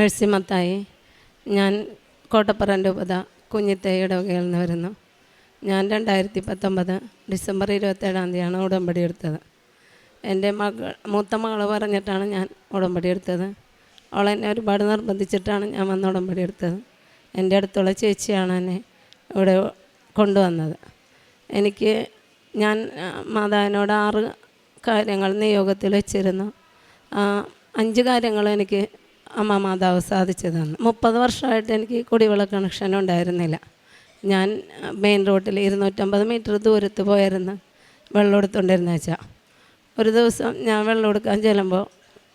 Mercy Mathai ഞാൻ കോട്ടപ്പറ രൂപത കുഞ്ഞിത്തേയുടെ വകയിൽ നിന്ന് വരുന്നു. ഞാൻ രണ്ടായിരത്തി പത്തൊമ്പത് ഡിസംബർ ഇരുപത്തേഴാം തീയതിയാണ് ഉടമ്പടി എടുത്തത്. എന്റെ മകൾ മൂത്ത മകൾ പറഞ്ഞിട്ടാണ് ഞാൻ ഉടമ്പടി എടുത്തത്. അവളെന്നെ ഒരുപാട് നിർബന്ധിച്ചിട്ടാണ് ഞാൻ വന്ന് ഉടമ്പടി എടുത്തത്. എന്റെ അടുത്തുള്ള ചേച്ചിയാണ് എന്നെ ഇവിടെ കൊണ്ടുവന്നത്. എനിക്ക് ഞാൻ മാതാവിനോട് ആറ് കാര്യങ്ങൾ നിയോഗത്തിൽ വെച്ചിരുന്നു. അഞ്ച് കാര്യങ്ങൾ എനിക്ക് അമ്മ മാതാവ് സാധിച്ചു തന്നു മുപ്പത് വർഷമായിട്ട് എനിക്ക് കുടിവെള്ള കണക്ഷൻ ഉണ്ടായിരുന്നില്ല. ഞാൻ മെയിൻ റോഡിൽ ഇരുന്നൂറ്റമ്പത് മീറ്റർ ദൂരത്ത് പോയിരുന്നു വെള്ളം എടുത്തുകൊണ്ടിരുന്ന വെച്ചാൽ ഒരു ദിവസം ഞാൻ വെള്ളം എടുക്കാൻ ചെല്ലുമ്പോൾ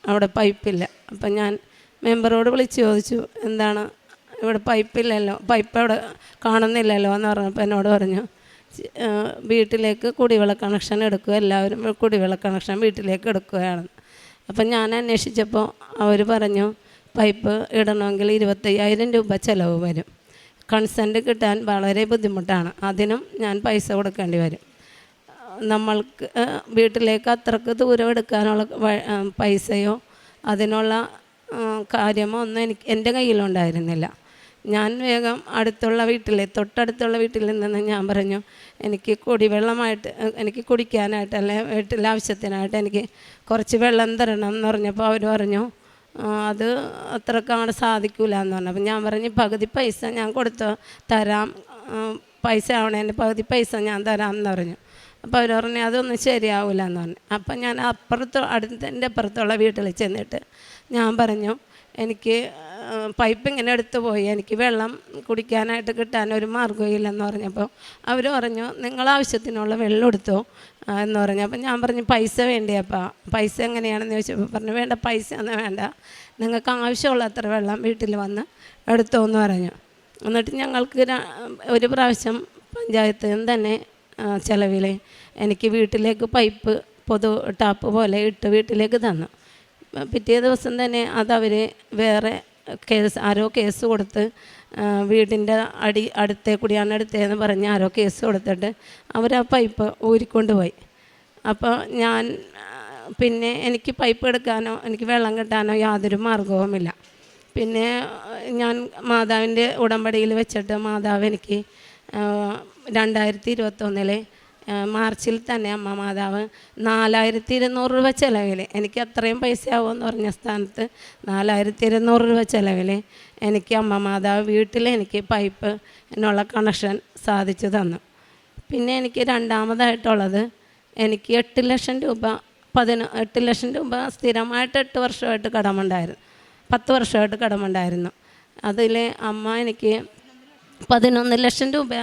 അവിടെ പൈപ്പില്ല. അപ്പം ഞാൻ മെമ്പറോട് വിളിച്ച് ചോദിച്ചു എന്താണ് ഇവിടെ പൈപ്പില്ലല്ലോ? പൈപ്പ് അവിടെ കാണുന്നില്ലല്ലോ? എന്ന് പറഞ്ഞപ്പോൾ എന്നോട് പറഞ്ഞു വീട്ടിലേക്ക് കുടിവെള്ള കണക്ഷൻ എടുക്കുക. എല്ലാവരും കുടിവെള്ള കണക്ഷൻ വീട്ടിലേക്ക് എടുക്കുകയാണ്. അപ്പം ഞാൻ അന്വേഷിച്ചപ്പോൾ അവർ പറഞ്ഞു പൈപ്പ് ഇടണമെങ്കിൽ ഇരുപത്തയ്യായിരം രൂപ ചിലവ് വരും. കൺസെന്റ് കിട്ടാൻ വളരെ ബുദ്ധിമുട്ടാണ്. അതിനും ഞാൻ പൈസ കൊടുക്കേണ്ടി വരും. നമ്മൾക്ക് വീട്ടിലേക്ക് അത്രയ്ക്ക് ദൂരം എടുക്കാനുള്ള പൈസയോ അതിനുള്ള കാര്യമോ ഒന്നും എനിക്ക് എന്റെ കയ്യിലുണ്ടായിരുന്നില്ല. ഞാൻ വേഗം അടുത്തുള്ള വീട്ടിലെ തൊട്ടടുത്തുള്ള വീട്ടിൽ നിന്ന് ഞാൻ പറഞ്ഞു എനിക്ക് കുടിവെള്ളമായിട്ട് എനിക്ക് കുടിക്കാനായിട്ട് അല്ലെ വീട്ടിലെ ആവശ്യത്തിനായിട്ട് എനിക്ക് കുറച്ച് വെള്ളം തരണം എന്ന് പറഞ്ഞപ്പോൾ അവർ പറഞ്ഞു ആ, അത്ര കാണാൻ സാധിക്കില്ല എന്ന് പറഞ്ഞു. അപ്പം ഞാൻ പറഞ്ഞു പകുതി പൈസ ഞാൻ കൊടുത്ത് തരാം. പൈസ ആവണേന്റെ പകുതി പൈസ ഞാൻ തരാം എന്ന് പറഞ്ഞു. അപ്പോൾ അവർ പറഞ്ഞു അതൊന്നും ശരിയാവില്ല എന്ന് പറഞ്ഞു. അപ്പം ഞാൻ അപ്പുറത്ത് അടുത്തതിന്റെ അപ്പുറത്തുള്ള വീട്ടിൽ ചെന്നിട്ട് ഞാൻ പറഞ്ഞു എനിക്ക് പൈപ്പ് ഇങ്ങനെ എടുത്തു പോയി. എനിക്ക് വെള്ളം കുടിക്കാനായിട്ട് കിട്ടാൻ ഒരു മാർഗമില്ലെന്ന് പറഞ്ഞപ്പോൾ അവർ പറഞ്ഞു നിങ്ങൾ ആവശ്യത്തിനുള്ള വെള്ളം എടുത്തോ? എന്ന് പറഞ്ഞു. അപ്പം ഞാൻ പറഞ്ഞു പൈസ വേണ്ടിയപ്പാ പൈസ എങ്ങനെയാണെന്ന് ചോദിച്ചപ്പോൾ പറഞ്ഞു വേണ്ട പൈസ ഒന്നും വേണ്ട. നിങ്ങൾക്ക് ആവശ്യമുള്ള അത്ര വെള്ളം വീട്ടിൽ വന്ന് എടുത്തോ? എന്ന് പറഞ്ഞു. എന്നിട്ട് ഞങ്ങൾക്ക് ഒരു പ്രാവശ്യം പഞ്ചായത്തിൽ നിന്ന് തന്നെ ചിലവിൽ എനിക്ക് വീട്ടിലേക്ക് പൈപ്പ് പൊതു ടാപ്പ് പോലെ ഇട്ട് വീട്ടിലേക്ക് തന്നു. പിറ്റേ ദിവസം തന്നെ അതവർ വേറെ കേസ് ആരോ കേസ് കൊടുത്ത് വീടിന്റെ അടി അടുത്തേ കുടിയാനടുത്തേന്ന് പറഞ്ഞ് ആരോ കേസ് കൊടുത്തിട്ട് അവർ ആ പൈപ്പ് ഊരിക്കൊണ്ട് പോയി. അപ്പോൾ ഞാൻ പിന്നെ എനിക്ക് പൈപ്പ് എടുക്കാനോ എനിക്ക് വെള്ളം കിട്ടാനോ യാതൊരു മാർഗവുമില്ല. പിന്നെ ഞാൻ മാതാവിന്റെ ഉടമ്പടിയിൽ വെച്ചിട്ട് മാതാവ് എനിക്ക് രണ്ടായിരത്തി ഇരുപത്തൊന്നിലെ മാർച്ചിൽ തന്നെ അമ്മ മാതാവ് നാലായിരത്തി ഇരുന്നൂറ് രൂപ ചിലവിൽ എനിക്ക് അത്രയും പൈസ ആവുമെന്ന് പറഞ്ഞ സ്ഥാനത്ത് നാലായിരത്തി ഇരുന്നൂറ് രൂപ ചിലവിൽ എനിക്ക് അമ്മ മാതാവ് വീട്ടിൽ എനിക്ക് പൈപ്പ് എന്നുള്ള കണക്ഷൻ സാധിച്ചു തന്നു. പിന്നെ എനിക്ക് രണ്ടാമതായിട്ടുള്ളത് എനിക്ക് എട്ട് ലക്ഷം രൂപ പതിന എട്ട് ലക്ഷം രൂപ സ്ഥിരമായിട്ട് എട്ട് വർഷമായിട്ട് കടമുണ്ടായിരുന്നു. പത്ത് വർഷമായിട്ട് കടമുണ്ടായിരുന്നു. അതിൽ അമ്മ എനിക്ക് പതിനൊന്ന് ലക്ഷം രൂപ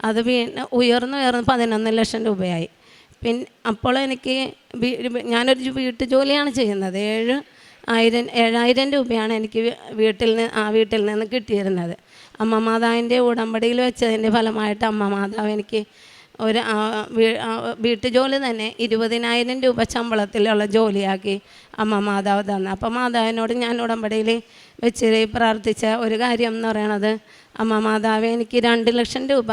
അത് പിന്നെ ഉയർന്നു ഉയർന്ന് പതിനൊന്ന് ലക്ഷം രൂപയായി. പിന്നെ അപ്പോൾ എനിക്ക് ഞാനൊരു വീട്ടു ജോലിയാണ് ചെയ്യുന്നത്. ഏഴ് ആയിരം ഏഴായിരം രൂപയാണ് എനിക്ക് വീട്ടിൽ നിന്ന് ആ വീട്ടിൽ നിന്ന് കിട്ടിയിരുന്നത്. അമ്മ മാതാവിന്റെ ഉടമ്പടിയിൽ വെച്ചതിന്റെ ഫലമായിട്ട് അമ്മ മാതാവ് എനിക്ക് ഒരു വീട്ടു ജോലി തന്നെ ഇരുപതിനായിരം രൂപ ശമ്പളത്തിലുള്ള ജോലിയാക്കി അമ്മ മാതാവ് തന്നു. അപ്പം മാതാവിനോട് ഞാൻ ഉടമ്പടിയിൽ വെച്ച് പ്രാർത്ഥിച്ച ഒരു കാര്യം എന്ന് പറയണത് അമ്മ മാതാവ് എനിക്ക് രണ്ട് ലക്ഷം രൂപ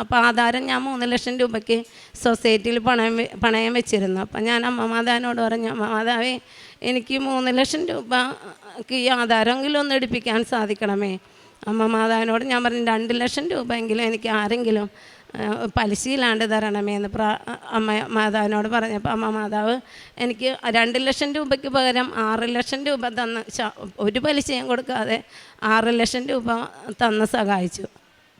അപ്പോൾ ആധാരം ഞാൻ മൂന്ന് ലക്ഷം രൂപയ്ക്ക് സൊസൈറ്റിയിൽ പണയം പണയം വെച്ചിരുന്നു. അപ്പം ഞാൻ അമ്മ മാതാവിനോട് പറഞ്ഞു അമ്മ മാതാവേ എനിക്ക് മൂന്ന് ലക്ഷം രൂപക്ക് ഈ ആധാരമെങ്കിലും ഒന്ന് എടുപ്പിക്കാൻ സാധിക്കണമേ. അമ്മ മാതാവിനോട് ഞാൻ പറഞ്ഞു രണ്ട് ലക്ഷം രൂപയെങ്കിലും എനിക്ക് ആരെങ്കിലും പലിശയില്ലാണ്ട് തരണമേ എന്ന് പ്രാ അമ്മ മാതാവിനോട് പറഞ്ഞപ്പോൾ അമ്മ മാതാവ് എനിക്ക് രണ്ട് ലക്ഷം രൂപയ്ക്ക് പകരം ആറ് ലക്ഷം രൂപ തന്ന് ഒരു പലിശയും കൊടുക്കാതെ ആറ് ലക്ഷം രൂപ തന്ന് സഹായിച്ചു.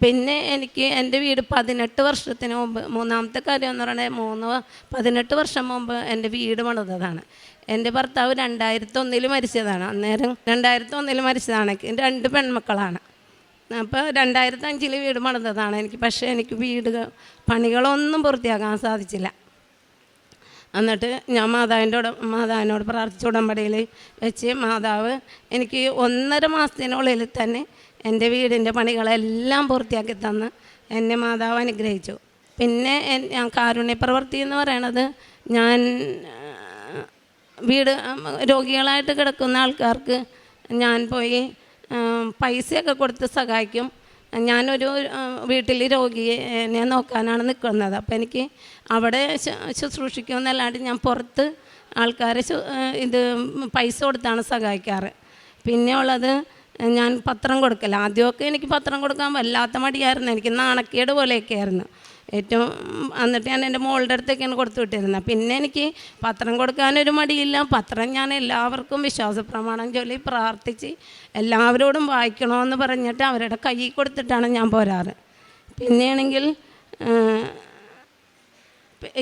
പിന്നെ എനിക്ക് എന്റെ വീട് പതിനെട്ട് വർഷത്തിന് മുമ്പ് മൂന്നാമത്തെ കാര്യം എന്ന് പറയുന്നത് മൂന്ന് പതിനെട്ട് വർഷം മുമ്പ് എന്റെ വീട് പണിതതാണ്. എന്റെ ഭർത്താവ് രണ്ടായിരത്തി ഒന്നിൽ മരിച്ചതാണ്. അന്നേരം രണ്ടായിരത്തി ഒന്നിൽ മരിച്ചതാണ് രണ്ട് പെൺമക്കളാണ്. അപ്പോൾ രണ്ടായിരത്തി അഞ്ചിൽ വീട് പണിതതാണ്. എനിക്ക് പക്ഷേ എനിക്ക് വീട് പണികളൊന്നും പൂർത്തിയാക്കാൻ സാധിച്ചില്ല. എന്നിട്ട് ഞാൻ മാതാവിന്റെ ഉട മാതാവിനോട് പ്രാർത്ഥിച്ച ഉടമ്പടിയിൽ വെച്ച് മാതാവ് എനിക്ക് ഒന്നര മാസത്തിനുള്ളിൽ തന്നെ എന്റെ വീടിന്റെ പണികളെല്ലാം പൂർത്തിയാക്കി തന്ന് എന്നെ മാതാവ് അനുഗ്രഹിച്ചു. പിന്നെ കാരുണ്യ പ്രവൃത്തി എന്ന് പറയണത് ഞാൻ വീട് രോഗികളായിട്ട് കിടക്കുന്ന ആൾക്കാർക്ക് ഞാൻ പോയി പൈസയൊക്കെ കൊടുത്ത് സഹായിക്കും. ഞാനൊരു വീട്ടിൽ രോഗിയെ നോക്കാനാണ് നിൽക്കുന്നത്. അപ്പോൾ എനിക്ക് അവിടെ ശുശ്രൂഷിക്കുമെന്നല്ലാണ്ട് ഞാൻ പുറത്ത് ആൾക്കാരെ ഇത് പൈസ കൊടുത്താണ് സഹായിക്കാറ്. പിന്നെ ഉള്ളത് ഞാൻ പത്രം കൊടുക്കല. ആദ്യമൊക്കെ എനിക്ക് പത്രം കൊടുക്കാൻ വല്ലാത്ത മടിയായിരുന്നു. എനിക്ക് നാണക്കേട് പോലെയൊക്കെ ആയിരുന്നു ഏറ്റവും എന്നിട്ട് ഞാൻ എന്റെ മോളുടെ അടുത്തേക്കാണ് കൊടുത്തു വിട്ടിരുന്നത് പിന്നെ എനിക്ക് പത്രം കൊടുക്കാനൊരു മടിയില്ല. പത്രം ഞാൻ എല്ലാവർക്കും വിശ്വാസ പ്രമാണം ചൊല്ലി പ്രാർത്ഥിച്ച് എല്ലാവരോടും വായിക്കണമെന്ന് പറഞ്ഞിട്ട് അവരുടെ കയ്യിൽ കൊടുത്തിട്ടാണ് ഞാൻ പോരാറ്. പിന്നെയാണെങ്കിൽ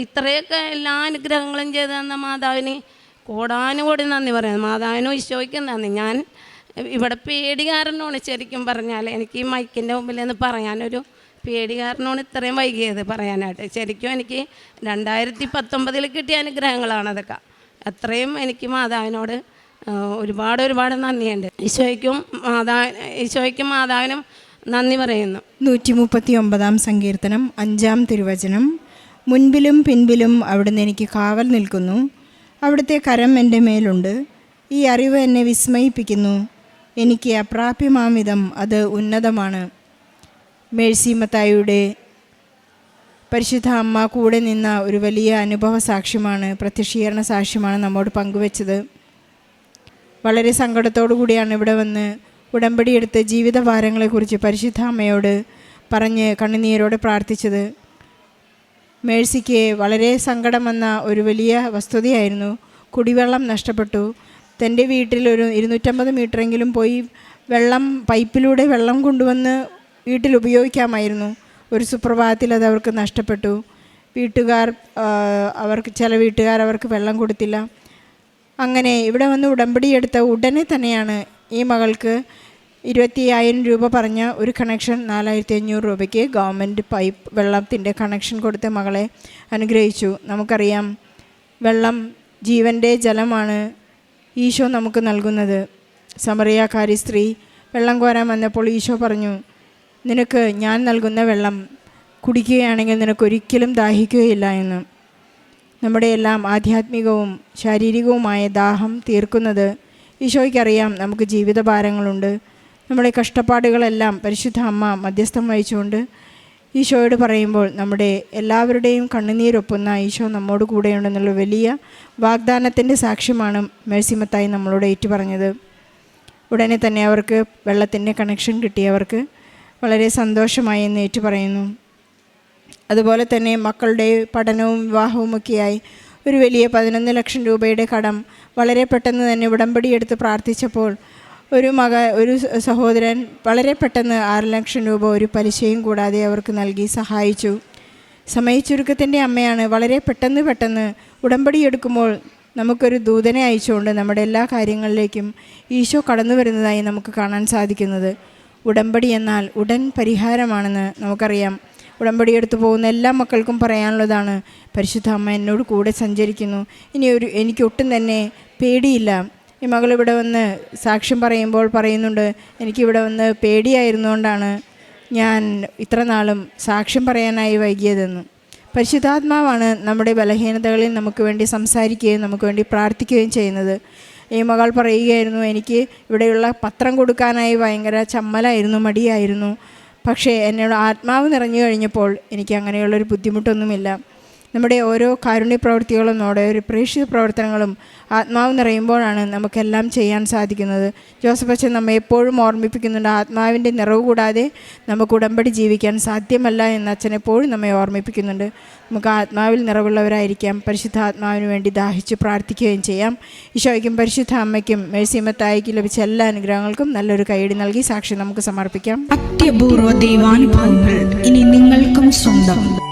ഇത്രയൊക്കെ എല്ലാ അനുഗ്രഹങ്ങളും ചെയ്തു തന്ന മാതാവിന് കോടാനുകൂടി നന്ദി പറയാം. മാതാവിനും ഈശോയ്ക്കും നന്ദി. ഞാൻ ഇവിടെ പേടി കാരണമാണ് ശരിക്കും പറഞ്ഞാൽ എനിക്ക് ഈ മൈക്കിന്റെ മുമ്പിൽ നിന്ന് പറയാനൊരു പേടി കാരണമാണ് ഇത്രയും വൈകിയത് പറയാനായിട്ട്. ശരിക്കും എനിക്ക് രണ്ടായിരത്തി പത്തൊമ്പതിൽ കിട്ടിയ അനുഗ്രഹങ്ങളാണ് അതൊക്കെ. അത്രയും എനിക്ക് മാതാവിനോട് ഒരുപാട് ഒരുപാട് നന്ദിയുണ്ട്. ഈശോയ്ക്കും മാതാ ഈശോയ്ക്കും മാതാവിനും നന്ദി പറയുന്നു. നൂറ്റി മുപ്പത്തി ഒമ്പതാം സങ്കീർത്തനം അഞ്ചാം തിരുവചനം. മുൻപിലും പിൻപിലും അവിടുന്ന് എനിക്ക് കാവൽ നിൽക്കുന്നു. അവിടുത്തെ കരം എന്റെ മേലുണ്ട്. ഈ അറിവ് എന്നെ വിസ്മയിപ്പിക്കുന്നു. എനിക്ക് അപ്രാപ്യമാം വിധം അത് ഉന്നതമാണ്. മേഴ്സിമത്തായുടെ പരിശുദ്ധ അമ്മ കൂടെ നിന്ന ഒരു വലിയ അനുഭവ സാക്ഷ്യമാണ് പ്രത്യക്ഷീകരണ സാക്ഷ്യമാണ് നമ്മോട് പങ്കുവച്ചത്. വളരെ സങ്കടത്തോടു കൂടിയാണ് ഇവിടെ വന്ന് ഉടമ്പടിയെടുത്ത് ജീവിതഭാരങ്ങളെക്കുറിച്ച് പരിശുദ്ധ അമ്മയോട് പറഞ്ഞ് കണ്ണുനീരോടെ പ്രാർത്ഥിച്ചത്. മേഴ്സിക്ക് വളരെ സങ്കടം വന്ന ഒരു വലിയ വസ്തുതയായിരുന്നു. കുടിവെള്ളം നഷ്ടപ്പെട്ടു. തന്റെ വീട്ടിൽ ഒരു ഇരുന്നൂറ്റമ്പത് മീറ്ററെങ്കിലും പോയി വെള്ളം പൈപ്പിലൂടെ വെള്ളം കൊണ്ടുവന്ന് വീട്ടിൽ ഉപയോഗിക്കാമായിരുന്നു. ഒരു സുപ്രഭാതത്തിൽ അത് അവർക്ക് നഷ്ടപ്പെട്ടു. വീട്ടുകാർ അവർക്ക് ചില വീട്ടുകാർ അവർക്ക് വെള്ളം കൊടുത്തില്ല. അങ്ങനെ ഇവിടെ വന്ന് ഉടമ്പടി എടുത്ത ഉടനെ തന്നെയാണ് ഈ മകൾക്ക് ഇരുപത്തി ആയിരം രൂപ പറഞ്ഞ ഒരു കണക്ഷൻ നാലായിരത്തി അഞ്ഞൂറ് രൂപയ്ക്ക് ഗവൺമെന്റ് പൈപ്പ് വെള്ളത്തിന്റെ കണക്ഷൻ കൊടുത്ത് മകളെ അനുഗ്രഹിച്ചു. നമുക്കറിയാം വെള്ളം ജീവന്റെ ജലമാണ് ഈശോ നമുക്ക് നൽകുന്നത്. സമറിയാക്കാരി സ്ത്രീ വെള്ളം കോരാൻ വന്നപ്പോൾ ഈശോ പറഞ്ഞു നിനക്ക് ഞാൻ നൽകുന്ന വെള്ളം കുടിക്കുകയാണെങ്കിൽ നിനക്കൊരിക്കലും ദാഹിക്കുകയില്ല എന്ന്. നമ്മുടെ എല്ലാം ആധ്യാത്മികവും ശാരീരികവുമായ ദാഹം തീർക്കുന്നത് ഈശോയ്ക്കറിയാം. നമുക്ക് ജീവിതഭാരങ്ങളുണ്ട്. നമ്മുടെ കഷ്ടപ്പാടുകളെല്ലാം പരിശുദ്ധ അമ്മ മധ്യസ്ഥം വഹിച്ചുകൊണ്ട് ഈശോയോട് പറയുമ്പോൾ നമ്മുടെ എല്ലാവരുടെയും കണ്ണുനീരൊപ്പുന്ന ഈശോ നമ്മോട് കൂടെയുണ്ടെന്നുള്ള വലിയ വാഗ്ദാനത്തിന്റെ സാക്ഷ്യമാണ് മേഴ്സിമത്തായി നമ്മളോട് ഏറ്റുപറഞ്ഞത്. ഉടനെ തന്നെ അവർക്ക് വെള്ളത്തിന്റെ കണക്ഷൻ കിട്ടിയവർക്ക് വളരെ സന്തോഷമായി എന്ന് ഏറ്റുപറയുന്നു. അതുപോലെ തന്നെ മക്കളുടെ പഠനവും വിവാഹവും ഒക്കെയായി ഒരു വലിയ പതിനൊന്ന് ലക്ഷം രൂപയുടെ കടം വളരെ പെട്ടെന്ന് തന്നെ ഉടമ്പടിയെടുത്ത് പ്രാർത്ഥിച്ചപ്പോൾ ഒരു മക ഒരു സഹോദരൻ വളരെ പെട്ടെന്ന് ആറ് ലക്ഷം രൂപ ഒരു പലിശയും കൂടാതെ അവർക്ക് നൽകി സഹായിച്ചു. സമയച്ചുരുക്കത്തിന്റെ അമ്മയാണ് വളരെ പെട്ടെന്ന് പെട്ടെന്ന് ഉടമ്പടി എടുക്കുമ്പോൾ നമുക്കൊരു ദൂതനെ അയച്ചുകൊണ്ട് നമ്മുടെ എല്ലാ കാര്യങ്ങളിലേക്കും ഈശോ കടന്നു വരുന്നതായി നമുക്ക് കാണാൻ സാധിക്കുന്നത്. ഉടമ്പടി എന്നാൽ ഉടൻ പരിഹാരമാണെന്ന് നമുക്കറിയാം. ഉടമ്പടി എടുത്തു പോകുന്ന എല്ലാ മക്കൾക്കും പറയാനുള്ളതാണ് പരിശുദ്ധ അമ്മ എന്നോട് കൂടെ സഞ്ചരിക്കുന്നു. ഇനി ഒരു എനിക്ക് ഒട്ടും തന്നെ പേടിയില്ല. ഈ മകൾ ഇവിടെ വന്ന് സാക്ഷ്യം പറയുമ്പോൾ പറയുന്നുണ്ട് എനിക്കിവിടെ വന്ന് പേടിയായിരുന്നുകൊണ്ടാണ് ഞാൻ ഇത്ര നാളും സാക്ഷ്യം പറയാനായി വൈകിയതെന്ന്. പരിശുദ്ധാത്മാവാണ് നമ്മുടെ ബലഹീനതകളിൽ നമുക്ക് വേണ്ടി സംസാരിക്കുകയും നമുക്ക് വേണ്ടി പ്രാർത്ഥിക്കുകയും ചെയ്യുന്നത്. ഈ മകൾ പറയുകയായിരുന്നു എനിക്ക് ഇവിടെയുള്ള പത്രം കൊടുക്കാനായി ഭയങ്കര ചമ്മലായിരുന്നു മടിയായിരുന്നു. പക്ഷേ എന്നോട് ആത്മാവ് നിറഞ്ഞു കഴിഞ്ഞപ്പോൾ എനിക്ക് അങ്ങനെയുള്ളൊരു ബുദ്ധിമുട്ടൊന്നുമില്ല. നമ്മുടെ ഓരോ കാരുണ്യ പ്രവൃത്തികളും നമ്മുടെ ഒരു പ്രേക്ഷിത പ്രവർത്തനങ്ങളും ആത്മാവ് നിറയുമ്പോഴാണ് നമുക്കെല്ലാം ചെയ്യാൻ സാധിക്കുന്നത്. ജോസഫ് അച്ഛൻ നമ്മെ എപ്പോഴും ഓർമ്മിപ്പിക്കുന്നുണ്ട്. ആത്മാവിന്റെ നിറവ് കൂടാതെ നമുക്ക് ഉടമ്പടി ജീവിക്കാൻ സാധ്യമല്ല എന്ന് അച്ഛൻ എപ്പോഴും നമ്മെ ഓർമ്മിപ്പിക്കുന്നുണ്ട്. നമുക്ക് ആത്മാവിൽ നിറവുള്ളവരായിരിക്കാം. പരിശുദ്ധ ആത്മാവിന് വേണ്ടി ദാഹിച്ച് പ്രാർത്ഥിക്കുകയും ചെയ്യാം. ഈശോയ്ക്കും പരിശുദ്ധ അമ്മയ്ക്കും മേഴ്സിമത്തായിക്ക് ലഭിച്ച എല്ലാ അനുഗ്രഹങ്ങൾക്കും നല്ലൊരു കൈയടി നൽകി സാക്ഷി നമുക്ക് സമർപ്പിക്കാം. അത്യപൂർവ ദൈവാനുഭവങ്ങൾ ഇനി നിങ്ങൾക്കും സ്വന്തം.